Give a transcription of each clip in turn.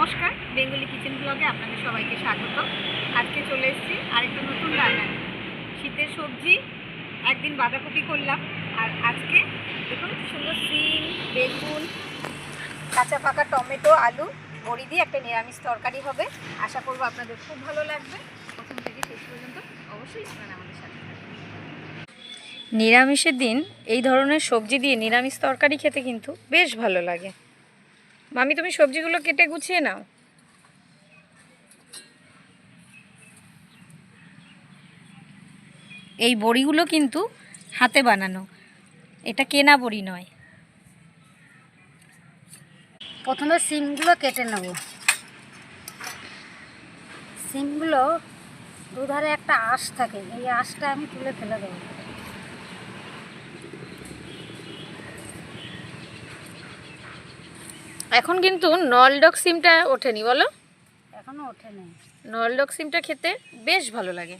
নমস্কার, Bengali kitchen ব্লগে আপনাদের সবাইকে স্বাগত। আজকে চলে এসেছি আরেকটা নতুন রান্না শীতের সবজি, একদিন বাঁধাকপি করলাম। আর আজকে দেখুন সুন্দর সিম, বেগুন, কাঁচা পাকা টমেটো, আলু, বড়ি দিয়ে একটা নিরামিষ তরকারি হবে। আশা করব আপনাদের খুব ভালো লাগবে। প্রথম থেকে শেষ পর্যন্ত অবশ্যই আপনারা আমাদের সাথে নিরামিষের দিন এই ধরনের সবজি দিয়ে নিরামিষ তরকারি খেতে কিন্তু বেশ ভালো লাগে। মামি তুমি সবজিগুলো কেটে গুছিয়ে নাও। এই বড়িগুলো কিন্তু হাতে বানানো। এটা কেনা বড়ি নয়। প্রথমে সিমগুলো কেটে নেব। সিমগুলো দুধারে একটা আঁশ থাকে এই আঁশটা আমি তুলে ফেলে দেবো। এখন কিন্তু নলডক সিমটা ওঠেনি বলো? এখনও ওঠেনি। নলডক সিমটা খেতে বেশ ভালো লাগে।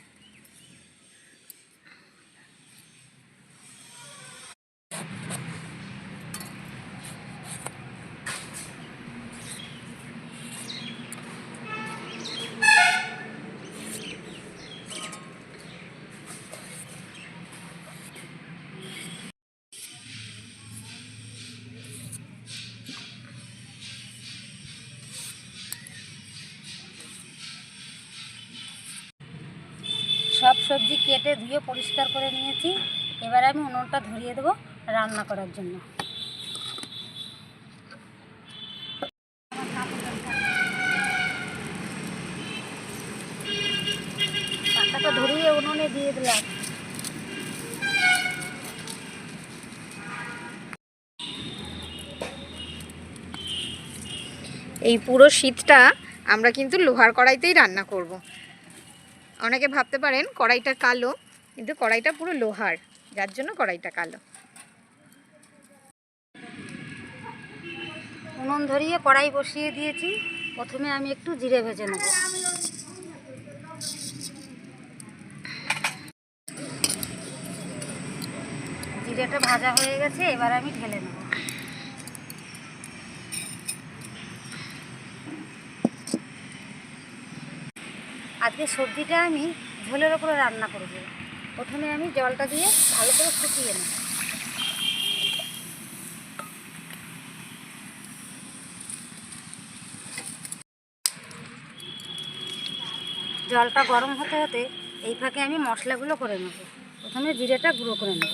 কেটে ধুয়ে পরিষ্কার করে নিয়েছি। এবার আমি উনুনটা ধরিয়ে দেবো রান্না করার জন্য। পাতাটা ধরিয়ে উনুনে দিয়ে দিলাম। এই পুরো শীতটা আমরা কিন্তু লোহার কড়াইতেই রান্না করব। অনেকে ভাবতে পারেন কড়াইটা কালো, কিন্তু কড়াইটা পুরো লোহার, যার জন্য কড়াইটা কালো। উনুন ধরিয়ে কড়াই বসিয়ে দিয়েছি। প্রথমে আমি একটু জিরে ভেজে নেব। জিরেটা ভাজা হয়ে গেছে, এবার আমি ঢেলে নেব। আজকে সবজিটা আমি ঝোলের ওপরে রান্না করব প্রথমে আমি জলটা দিয়ে ভালো করে ফুটিয়ে নেব। জলটা গরম হতে হতে এই ফাঁকে আমি মশলাগুলো করে নেব। প্রথমে জিরেটা গুঁড়ো করে নেব।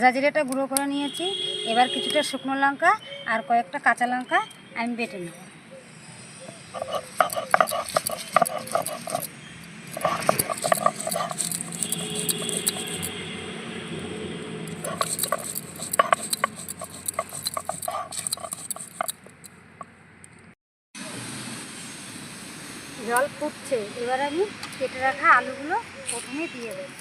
ভাজা জিরেটা গুঁড়ো করে নিয়েছি। এবার কিছুটা শুকনো লঙ্কা আর কয়েকটা কাঁচা লঙ্কা আমি বেটে নেব। জল ফুটছে। এবার আমি কেটে রাখা আলুগুলো প্রথমে দিয়ে দেবো।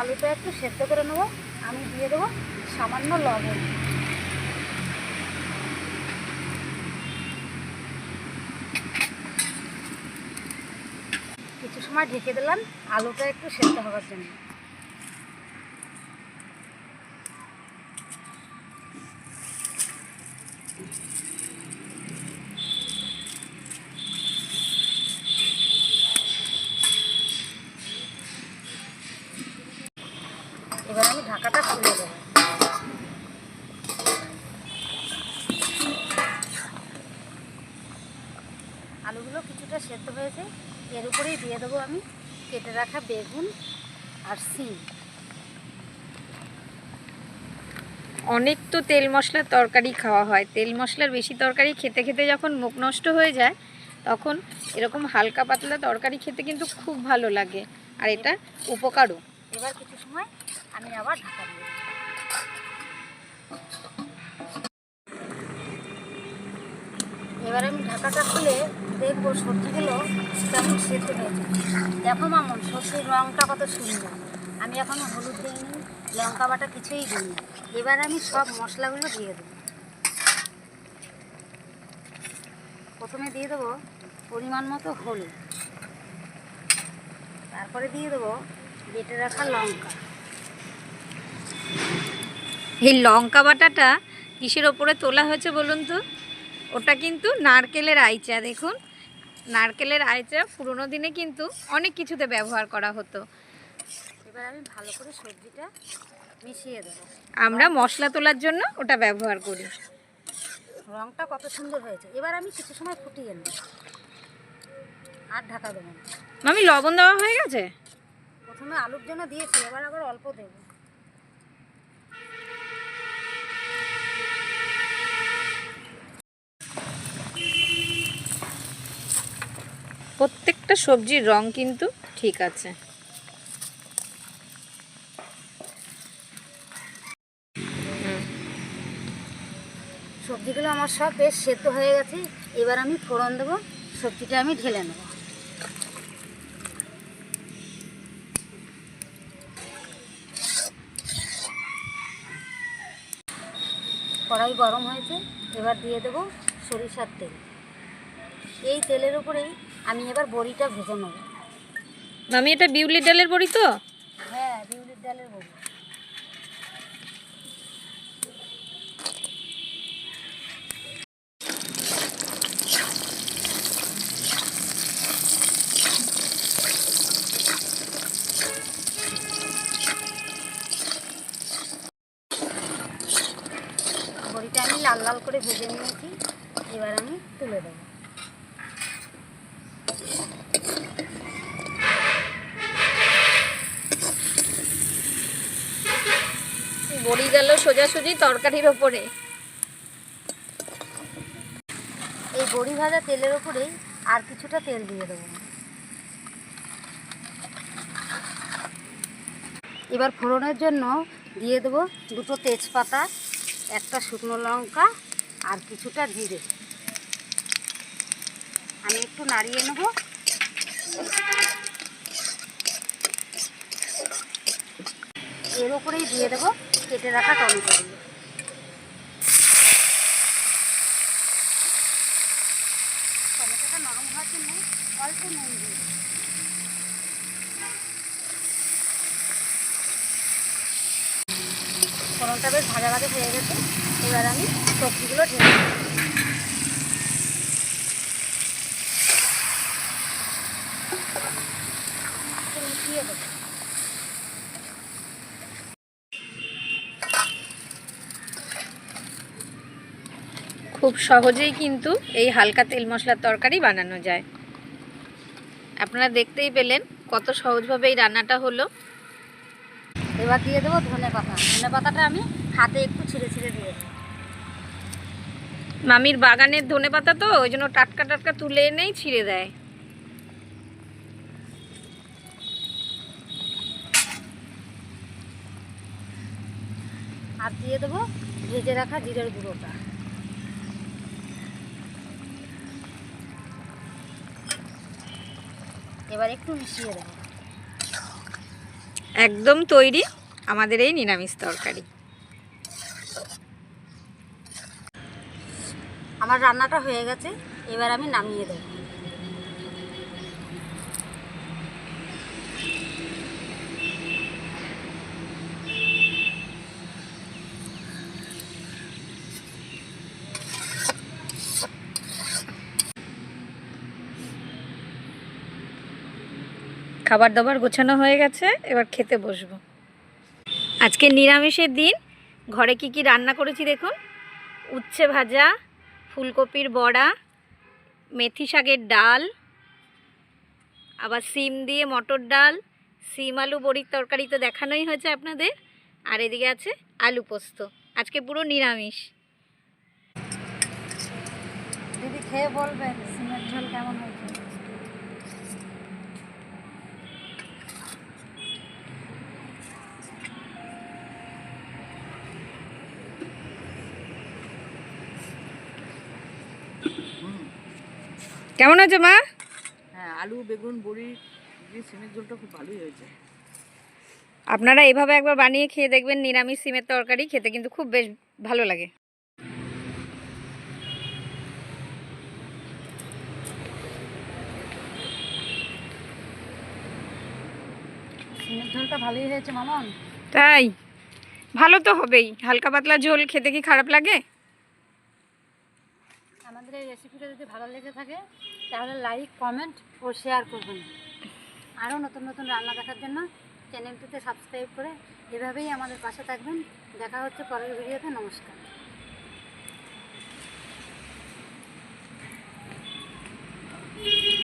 আলুটা একটু সেদ্ধ করে নেব। আমি দিয়ে দেবো সামান্য লবণ। কিছু সময় ঢেকে দিলাম, আলুটা একটু সেদ্ধ হওয়ার জন্য এবার আমি ঢাকাটা খুলে দেবো কিছুটা সেদ্ধ হয়েছে এর উপরেই দিয়ে দেবো আমি কেটে রাখা বেগুন আর সিম অনেক তো তেল মশলার তরকারি খাওয়া হয়। তেল মশলার বেশি তরকারি খেতে খেতে যখন মুখ নষ্ট হয়ে যায় তখন এরকম হালকা পাতলা তরকারি খেতে কিন্তু খুব ভালো লাগে। আর এটা উপকারও। এবার কিছু সময় আমি আবার ঢাকা দিয়ে এবার আমি ঢাকাটা খুলে দেখব সবজিগুলো কেমন সেদ্ধ হয়েছে। দেখো মামন সবজির রঙটা কত সুন্দর। আমি এখন হলুদ দিইনি, লঙ্কা বাটা কিছুই দিইনি। এবার আমি সব মশলাগুলো দিয়ে দেবো। প্রথমে দিয়ে দেবো পরিমাণ মতো হলুদ। তারপরে দিয়ে দেবো বেটে রাখা লঙ্কা। এই লঙ্কা বাটাটা কিসের ওপরে তোলা হয়েছে বলুন তো? ওটা কিন্তু নারকেলের আইচা দেখুন। নারকেলের আইচা পুরোনো দিনে কিন্তু অনেক কিছুতে ব্যবহার করা হতো। এবার আমি ভালো করে সবজিটা মিশিয়ে দেবো। আমরা মশলা তোলার জন্য ওটা ব্যবহার করি। রংটা কত সুন্দর হয়েছে। এবার আমি কিছু সময় ফুটিয়ে নেব। আর ঢাকা দেবো মামি লবণ দেওয়া হয়ে গেছে? প্রথমে আলুর জন্য দিয়েছি এবার আবার অল্প দেবো। প্রত্যেকটা সবজির রং কিন্তু ঠিক আছে। সবজিগুলো আমার সব বেশ সেদ্ধ হয়ে গেছে। এবার আমি ফোড়ন দেবো, সবজিটা আমি ঢেলে নেব। কড়াই গরম হয়েছে, এবার দিয়ে দেবো সরিষার তেল। এই তেলের উপরেই আমি এবার বড়িটা ভেজে নেব। মামি এটা বিউলির ডালের বড়ি তো? হ্যাঁ বিউলির ডালের বড়ি। বড়িটা আমি লাল লাল করে ভেজে নিয়েছি। এবার আমি তুলে দেবো। বড়ি গেল সোজাসুজি তরকারির ওপরে। এই বড়ি ভাজা তেলের উপরেই আর কিছুটা তেল দিয়ে দেবো। এবার ফোড়নের জন্য দিয়ে দেবো দুটো তেজপাতা, একটা শুকনো লঙ্কা আর কিছুটা জিরে। আমি একটু নাড়িয়ে নেব। এর উপরেই দিয়ে দেবো কেটে রাখা টমেটোগুলো টমেটোটা নরম হওয়ার জন্য অল্প নুন দিয়ে। ফোড়নটা বেশ ভাজা ভাজা হয়ে গেছে। এবার আমি সবজিগুলো ঢেলে দেবো। একটু মিশিয়ে দেবো খুব সহজেই কিন্তু এই হালকা তেল মশলার তরকারি বানানো যায়। আপনারা দেখতেই পেলেন কত সহজভাবে এই রান্নাটা হলো। এবার দিয়ে দেবো ধনে পাতা। ধনে পাতাটা আমি হাতে একটু ছিঁড়ে ছিঁড়ে দিয়ে দেবো। মামির বাগানের ধনেপাতা তো ওই জন্য টাটকা টাটকা তুলে এনেই ছিঁড়ে দেয়। আর দিয়ে দেবো ভেজে রাখা জিরের গুঁড়োটা। এবার একটু মিশিয়ে দেবো। একদম তৈরি আমাদের এই নিরামিষ তরকারি। আমার রান্নাটা হয়ে গেছে এবার আমি নামিয়ে দেবো। খাবার দাবার গোছানো হয়ে গেছে, এবার খেতে বসবো। আজকে নিরামিষের দিন, ঘরে কি কি রান্না করেছি দেখুন? উচ্ছে ভাজা, ফুলকপির বড়া, মেথি শাকের ডাল, আবার সিম দিয়ে মটর ডাল, সিম আলু বড়ির তরকারি তো দেখানোই হয়েছে আপনাদের, আর এদিকে আছে আলু পোস্ত। আজকে পুরো নিরামিষ। দিদি খেয়ে বলবেন, সিমের ঝোল কেমন কেমন আছে মা? হ্যাঁ আলু বেগুন বড়ি দিয়ে সিমের ঝোলটা খুব ভালোই হয়েছে। আপনারা এভাবে একবার বানিয়ে খেয়ে দেখবেন নিরামিষ সিমের তরকারি খেতে কিন্তু খুব বেশ ভালো লাগে। সিমের ঝোলটা ভালোই হয়েছে মামন তাই? ভালো তো হবেই। হালকা পাতলা ঝোল খেতে কি খারাপ লাগে? আমাদের এই রেসিপিটা যদি ভালো লেগে থাকে, তাহলে লাইক কমেন্ট ও শেয়ার করবেন। আরও নতুন নতুন রান্না দেখার জন্য চ্যানেলটিতে সাবস্ক্রাইব করে এভাবেই আমাদের পাশে থাকবেন। দেখা হচ্ছে পরের ভিডিওতে নমস্কার।